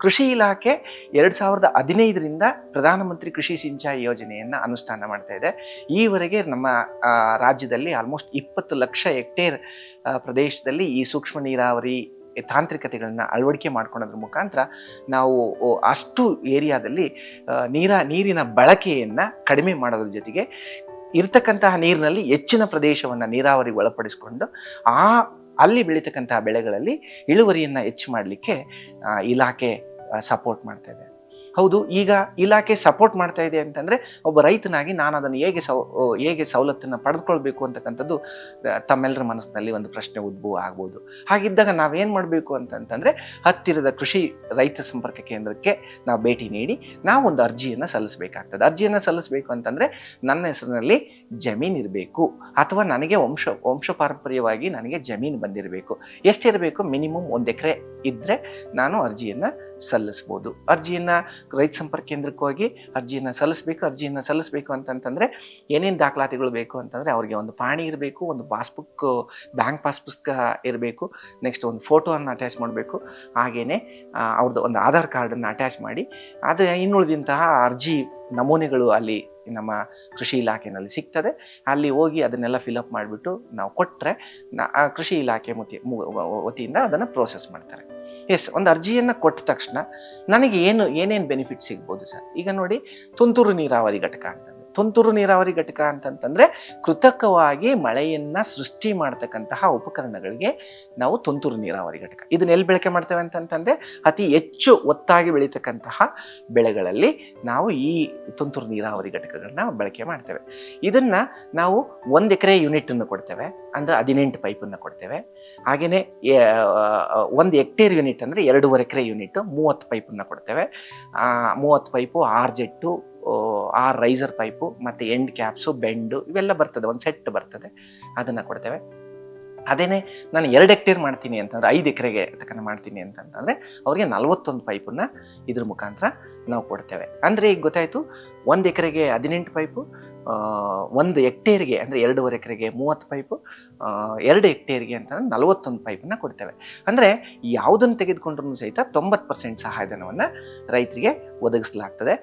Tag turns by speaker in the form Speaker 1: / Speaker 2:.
Speaker 1: ಕೃಷಿ ಇಲಾಖೆ ಎರಡು ಸಾವಿರದ ಹದಿನೈದರಿಂದ ಪ್ರಧಾನಮಂತ್ರಿ ಕೃಷಿ ಸಿಂಚಾಯಿ ಯೋಜನೆಯನ್ನು ಅನುಷ್ಠಾನ ಮಾಡ್ತಾ ಇದೆ. ಈವರೆಗೆ ನಮ್ಮ ರಾಜ್ಯದಲ್ಲಿ ಆಲ್ಮೋಸ್ಟ್ ಇಪ್ಪತ್ತು ಲಕ್ಷ ಹೆಕ್ಟೇರ್ ಪ್ರದೇಶದಲ್ಲಿ ಈ ಸೂಕ್ಷ್ಮ ನೀರಾವರಿ ತಾಂತ್ರಿಕತೆಗಳನ್ನು ಅಳವಡಿಕೆ ಮಾಡ್ಕೊಳ್ಳೋದ್ರ ಮುಖಾಂತರ ನಾವು ಅಷ್ಟು ಏರಿಯಾದಲ್ಲಿ ನೀರ, ನೀರಿನ ಬಳಕೆಯನ್ನು ಕಡಿಮೆ ಮಾಡೋದ್ರ ಜೊತೆಗೆ ಇರ್ತಕ್ಕಂತಹ ನೀರಿನಲ್ಲಿ ಹೆಚ್ಚಿನ ಪ್ರದೇಶವನ್ನು ನೀರಾವರಿ ಒಳಪಡಿಸಿಕೊಂಡು ಆ ಅಲ್ಲಿ ಬೆಳೀತಕ್ಕಂತಹ ಬೆಳೆಗಳಲ್ಲಿ ಇಳುವರಿಯನ್ನು ಹೆಚ್ಚು ಮಾಡಲಿಕ್ಕೆ ಇಲಾಖೆ ಸಪೋರ್ಟ್ ಮಾಡ್ತಾ ಇದೆ. ಹೌದು, ಈಗ ಇಲಾಖೆ ಸಪೋರ್ಟ್ ಮಾಡ್ತಾ ಇದೆ ಅಂತಂದರೆ ಒಬ್ಬ ರೈತನಾಗಿ ನಾನು ಅದನ್ನು ಹೇಗೆ ಸೌ ಹೇಗೆ ಸವಲತ್ತನ್ನು ಪಡೆದುಕೊಳ್ಬೇಕು ಅಂತಕ್ಕಂಥದ್ದು ತಮ್ಮೆಲ್ಲರ ಮನಸ್ಸಿನಲ್ಲಿ ಒಂದು ಪ್ರಶ್ನೆ ಉದ್ಭವ ಆಗ್ಬೋದು. ಹಾಗಿದ್ದಾಗ ನಾವೇನು ಮಾಡಬೇಕು ಅಂತಂತಂದರೆ ಹತ್ತಿರದ ಕೃಷಿ ರೈತ ಸಂಪರ್ಕ ಕೇಂದ್ರಕ್ಕೆ ನಾವು ಭೇಟಿ ನೀಡಿ ನಾವು ಒಂದು ಅರ್ಜಿಯನ್ನು ಸಲ್ಲಿಸಬೇಕಾಗ್ತದೆ. ಅರ್ಜಿಯನ್ನು ಸಲ್ಲಿಸಬೇಕು ಅಂತಂದರೆ ನನ್ನ ಹೆಸರಿನಲ್ಲಿ ಜಮೀನು ಇರಬೇಕು ಅಥವಾ ನನಗೆ ವಂಶ ವಂಶ ಪಾರಂಪರ್ಯವಾಗಿ ನನಗೆ ಜಮೀನು ಬಂದಿರಬೇಕು. ಎಷ್ಟಿರಬೇಕು? ಮಿನಿಮಮ್ ಒಂದು ಎಕರೆ ಇದ್ದರೆ ನಾನು ಅರ್ಜಿಯನ್ನು ಸಲ್ಲಿಸ್ಬೋದು. ಅರ್ಜಿಯನ್ನು ರೈತ ಸಂಪರ್ಕ ಕೇಂದ್ರಕ್ಕೆ ಹೋಗಿ ಅರ್ಜಿಯನ್ನು ಸಲ್ಲಿಸಬೇಕು ಅರ್ಜಿಯನ್ನು ಸಲ್ಲಿಸಬೇಕು ಅಂತಂತಂದರೆ ಏನೇನು ದಾಖಲಾತಿಗಳು ಬೇಕು ಅಂತಂದರೆ ಅವ್ರಿಗೆ ಒಂದು ಪಾಣಿ ಇರಬೇಕು, ಒಂದು ಪಾಸ್ಬುಕ್, ಬ್ಯಾಂಕ್ ಪಾಸ್ ಇರಬೇಕು, ನೆಕ್ಸ್ಟ್ ಒಂದು ಫೋಟೋವನ್ನು ಅಟ್ಯಾಚ್ ಮಾಡಬೇಕು. ಹಾಗೆಯೇ ಅವ್ರದ್ದು ಒಂದು ಆಧಾರ್ ಕಾರ್ಡನ್ನು ಅಟ್ಯಾಚ್ ಮಾಡಿ, ಅದು ಇನ್ನುಳಿದಂತಹ ಅರ್ಜಿ ನಮೂನೆಗಳು ಅಲ್ಲಿ ನಮ್ಮ ಕೃಷಿ ಇಲಾಖೆಯಲ್ಲಿ ಸಿಗ್ತದೆ. ಅಲ್ಲಿ ಹೋಗಿ ಅದನ್ನೆಲ್ಲ ಫಿಲಪ್ ಮಾಡಿಬಿಟ್ಟು ನಾವು ಕೊಟ್ಟರೆ ಕೃಷಿ ಇಲಾಖೆ ವತಿಯಿಂದ ಅದನ್ನು ಪ್ರೋಸೆಸ್ ಮಾಡ್ತಾರೆ. ಎಸ್ ಒಂದು ಅರ್ಜಿಯನ್ನು ಕೊಟ್ಟ ತಕ್ಷಣ ನನಗೆ ಏನು ಏನೇನು ಬೆನಿಫಿಟ್ ಸಿಗ್ಬೋದು ಸರ್? ಈಗ ನೋಡಿ, ತುಂತುರು ನೀರಾವರಿ ಘಟಕ ಅಂತಂದ್ರೆ ತುಂತುರು ನೀರಾವರಿ ಘಟಕ ಅಂತಂತಂದ್ರೆ ಕೃತಕವಾಗಿ ಮಳೆಯನ್ನ ಸೃಷ್ಟಿ ಮಾಡ್ತಕ್ಕಂತಹ ಉಪಕರಣಗಳಿಗೆ ನಾವು ತುಂತುರು ನೀರಾವರಿ ಘಟಕ. ಇದನ್ನ ಎಲ್ಲಿ ಬಳಕೆ ಮಾಡ್ತೇವೆ ಅಂತಂತಂದ್ರೆ ಅತಿ ಹೆಚ್ಚು ಒತ್ತಾಗಿ ಬೆಳೀತಕ್ಕಂತಹ ಬೆಳೆಗಳಲ್ಲಿ ನಾವು ಈ ತುಂತುರು ನೀರಾವರಿ ಘಟಕಗಳನ್ನ ಬಳಕೆ ಮಾಡ್ತೇವೆ. ಇದನ್ನ ನಾವು ಒಂದು ಎಕರೆ ಯೂನಿಟ್ ಅನ್ನು ಕೊಡ್ತೇವೆ, ಅಂದ್ರೆ ಹದಿನೆಂಟು ಪೈಪನ್ನು ಕೊಡ್ತೇವೆ. ಹಾಗೆಯೇ ಒಂದು ಎಕ್ಟೇರ್ ಯೂನಿಟ್ ಅಂದರೆ ಎರಡೂವರೆ ಎಕರೆ ಯೂನಿಟ್ ಮೂವತ್ತು ಪೈಪನ್ನು ಕೊಡ್ತೇವೆ. ಮೂವತ್ತು pipe or jet or riser pipe ಮತ್ತು ಎಂಡ್ ಕ್ಯಾಪ್ಸು ಬೆಂಡು ಇವೆಲ್ಲ ಬರ್ತದೆ ಒಂದು ಸೆಟ್ ಬರ್ತದೆ. ಅದನ್ನು ಕೊಡ್ತೇವೆ. ಅದೇನೇ ನಾನು ಎರಡು ಎಕ್ಟೇರ್ ಮಾಡ್ತೀನಿ ಅಂತಂದ್ರೆ ಐದು ಎಕರೆಗೆ ತಕ್ಕನ ಮಾಡ್ತೀನಿ ಅಂತಂತಂದರೆ ಅವರಿಗೆ ನಲವತ್ತೊಂದು ಪೈಪನ್ನು ಇದ್ರ ಮುಖಾಂತರ ನಾವು ಕೊಡ್ತೇವೆ. ಅಂದರೆ ಈಗ ಗೊತ್ತಾಯಿತು ಒಂದು ಎಕರೆಗೆ ಹದಿನೆಂಟು ಪೈಪು ಆ, ಒಂದು ಎಕ್ಟೇರ್ಗೆ ಅಂದರೆ ಎರಡೂವರೆ ಎಕರೆಗೆ ಮೂವತ್ತು ಪೈಪು ಆ, ಎರಡು ಎಕ್ಟೇರ್ಗೆ ಅಂತಂದ್ರೆ ನಲವತ್ತೊಂದು ಪೈಪನ್ನು ಕೊಡ್ತೇವೆ. ಅಂದರೆ ಯಾವುದನ್ನು ತೆಗೆದುಕೊಂಡ್ರೂ ಸಹಿತ ತೊಂಬತ್ತು ಪರ್ಸೆಂಟ್ ಸಹಾಯಧನವನ್ನು ರೈತರಿಗೆ ಒದಗಿಸಲಾಗ್ತದೆ.